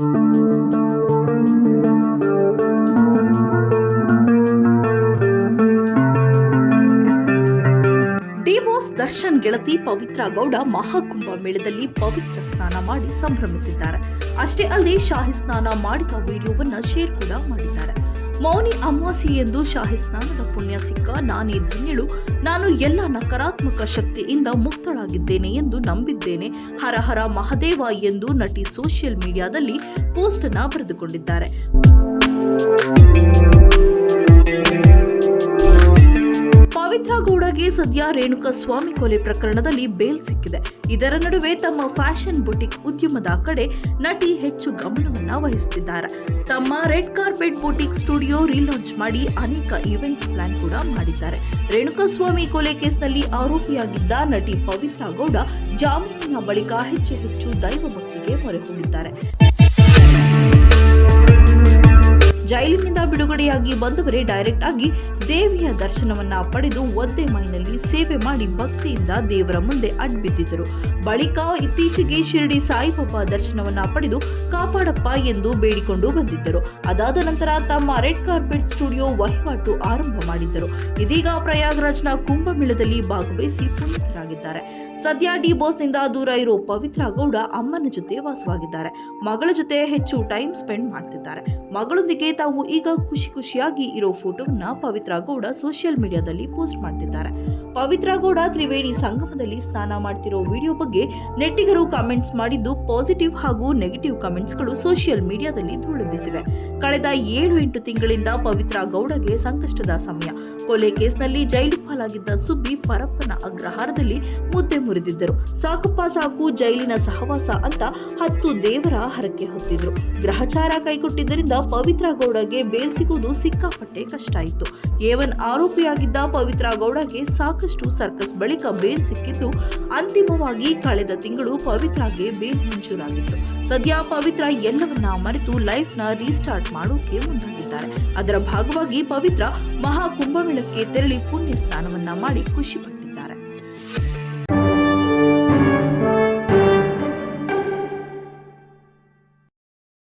D boss Darshan ಗೆಳತಿ ಪವಿತ್ರ ಗೌಡ ಮಹಾಕುಂಭ ಮೇಳದಲ್ಲಿ ಪವಿತ್ರ ಸ್ನಾನ ಮಾಡಿ ಸಂಭ್ರಮಿಸಿದ್ದಾರೆ. ಅಷ್ಟೇ ಅಲ್ಲದೆ ಶಾಹಿ ಸ್ನಾನ ಮಾಡಿದ ವಿಡಿಯೋವನ್ನು ಶೇರ್ ಕೂಡ ಮಾಡಿದ್ದಾರೆ. ಮೌನಿ ಅಮಾವಾಸ್ಯೆ ಎಂದು ಶಾಹಿ ಸ್ನಾನದ ಪುಣ್ಯ ಸಿಕ್ಕ ನಾನೇ ಧನ್ಯಳು. ನಾನು ಎಲ್ಲ ನಕಾರಾತ್ಮಕ ಶಕ್ತಿಯಿಂದ ಮುಕ್ತಳಾಗಿದ್ದೇನೆ ಎಂದು ನಂಬಿದ್ದೇನೆ. ಹರ ಹರ ಮಹದೇವ ಎಂದು ನಟಿ ಸೋಷಿಯಲ್ ಮೀಡಿಯಾದಲ್ಲಿ ಪೋಸ್ಟ್ ಅನ್ನ ಬರೆದುಕೊಂಡಿದ್ದಾರೆ. ಗೌಡಗೆ ಸದ್ಯ ರೇಣುಕಾ ಸ್ವಾಮಿ ಕೊಲೆ ಪ್ರಕರಣದಲ್ಲಿ ಬೇಲ್ ಸಿಕ್ಕಿದೆ. ಇದರ ನಡುವೆ ತಮ್ಮ ಫ್ಯಾಷನ್ ಬುಟಿಕ್ ಉದ್ಯಮದ ಕಡೆ ನಟಿ ಹೆಚ್ಚು ಗಮನವನ್ನ ವಹಿಸುತ್ತಿದ್ದಾರೆ. ತಮ್ಮ red carpet boutique studio relaunch ಮಾಡಿ ಅನೇಕ ಈವೆಂಟ್ಸ್ ಪ್ಲಾನ್ ಕೂಡ ಮಾಡಿದ್ದಾರೆ. ರೇಣುಕಾ ಸ್ವಾಮಿ ಕೊಲೆ ಕೇಸ್ನಲ್ಲಿ ಆರೋಪಿಯಾಗಿದ್ದ ನಟಿ ಪವಿತ್ರ ಗೌಡ ಜಾಮೀನಿನ ಬಳಿಕ ಹೆಚ್ಚು ಹೆಚ್ಚು ದೈವ ಭಕ್ತಿಗೆ ಮೊರೆ ಹೋಗಿದ್ದಾರೆ. ಜೈಲಿನಿಂದ ಬಿಡುಗಡೆಯಾಗಿ ಬಂದವರೇ ಡೈರೆಕ್ಟ್ ಆಗಿ ದೇವಿಯ ದರ್ಶನವನ್ನ ಪಡೆದು ಒದ್ದೆ ಮೈನಲ್ಲಿ ಸೇವೆ ಮಾಡಿ ಭಕ್ತಿಯಿಂದ ದೇವರ ಮುಂದೆ ಅಡ್ಬಿದ್ದಿದ್ದರು. ಬಳಿಕ ಇತ್ತೀಚೆಗೆ ಶಿರಡಿ ಸಾಯಿಬಾಬಾ ದರ್ಶನವನ್ನ ಪಡೆದು ಕಾಪಾಡಪ್ಪ ಎಂದು ಬೇಡಿಕೊಂಡು ಬಂದಿದ್ದರು. ಅದಾದ ನಂತರ ತಮ್ಮ ರೆಡ್ ಕಾರ್ಪೆಟ್ ಸ್ಟುಡಿಯೋ ವಹಿವಾಟು ಆರಂಭ ಮಾಡಿದ್ದರು. ಇದೀಗ ಪ್ರಯಾಗ್ರಾಜ್ನ ಕುಂಭಮೇಳದಲ್ಲಿ ಭಾಗವಹಿಸಿ ಪುನೀತರಾಗಿದ್ದಾರೆ. ಸದ್ಯ ಡಿ ಬಾಸ್ನಿಂದ ದೂರ ಇರೋ ಪವಿತ್ರ ಗೌಡ ಅಮ್ಮನ ಜೊತೆ ವಾಸವಾಗಿದ್ದಾರೆ. ಮಗಳ ಜೊತೆ ಹೆಚ್ಚು ಟೈಮ್ ಸ್ಪೆಂಡ್ ಮಾಡ್ತಿದ್ದಾರೆ. ಮಗಳೊಂದಿಗೆ ತಾವು ಈಗ ಖುಷಿ ಖುಷಿಯಾಗಿ ಇರೋ ಫೋಟೋವನ್ನ ಪವಿತ್ರ ಗೌಡ ಸೋಷಿಯಲ್ ಮೀಡಿಯಾದಲ್ಲಿ ಪೋಸ್ಟ್ ಮಾಡ್ತಿದ್ದಾರೆ. ಪವಿತ್ರ ಗೌಡ ತ್ರಿವೇಣಿ ಸಂಗಮದಲ್ಲಿ ಸ್ನಾನ ಮಾಡ್ತಿರೋ ವಿಡಿಯೋ ಬಗ್ಗೆ ನೆಟ್ಟಿಗರು ಕಾಮೆಂಟ್ಸ್ ಮಾಡಿದ್ದು ಪಾಸಿಟಿವ್ ಹಾಗೂ ನೆಗೆಟಿವ್ ಕಾಮೆಂಟ್ಸ್ಗಳು ಸೋಷಿಯಲ್ ಮೀಡಿಯಾದಲ್ಲಿ ಧೂಳುಬಿಸಿವೆ ಕಳೆದ ಏಳು ಎಂಟು ತಿಂಗಳಿಂದ ಪವಿತ್ರ ಗೌಡಗೆ ಸಂಕಷ್ಟದ ಸಮಯ. ಕೊಲೆ ಕೇಸ್ನಲ್ಲಿ ಜೈಲು ಪಾಲಾಗಿದ್ದ ಸುಬ್ಬಿ ಪರಪ್ಪನ ಅಗ್ರಹಾರದಲ್ಲಿ ಮುದ್ದೆ ಮುರಿದಿದ್ದರು. ಸಾಕಪ್ಪ ಸಾಕು ಜೈಲಿನ ಸಹವಾಸ ಅಂತ ಹತ್ತು ದೇವರ ಹರಕೆ ಹೊತ್ತಿದ್ರು. ಗ್ರಹಚಾರ ಕೈಕೊಟ್ಟಿದ್ದರಿಂದ ಪವಿತ್ರ ಗೌಡಗೆ ಬೇಲ್ ಸಿಗುವುದು ಸಿಕ್ಕಾಪಟ್ಟೆ ಕಷ್ಟ ಆಯಿತು ಏವನ್ ಆರೋಪಿಯಾಗಿದ್ದ ಪವಿತ್ರ ಗೌಡಗೆ ಸಾಕಷ್ಟು ಸರ್ಕಸ್ ಬಳಿಕ ಬೇಲ್ ಸಿಕ್ಕಿದ್ದು ಅಂತಿಮವಾಗಿ ಕಳೆದ ತಿಂಗಳು ಪವಿತ್ರಾಗೆ ಬೇಲ್ ಮಂಜೂರಾಗಿತ್ತು. ಸದ್ಯ ಪವಿತ್ರ ಎಲ್ಲವನ್ನ ಮರೆತು ಲೈಫ್ನ ರೀಸ್ಟಾರ್ಟ್ ಮಾಡೋಕೆ ಮುಂದಾಗಿದ್ದಾರೆ. ಅದರ ಭಾಗವಾಗಿ ಪವಿತ್ರ ಮಹಾ ಕುಂಭಮೇಳಕ್ಕೆ ತೆರಳಿ ಪುಣ್ಯ ಸ್ನಾನವನ್ನ ಮಾಡಿ ಖುಷಿ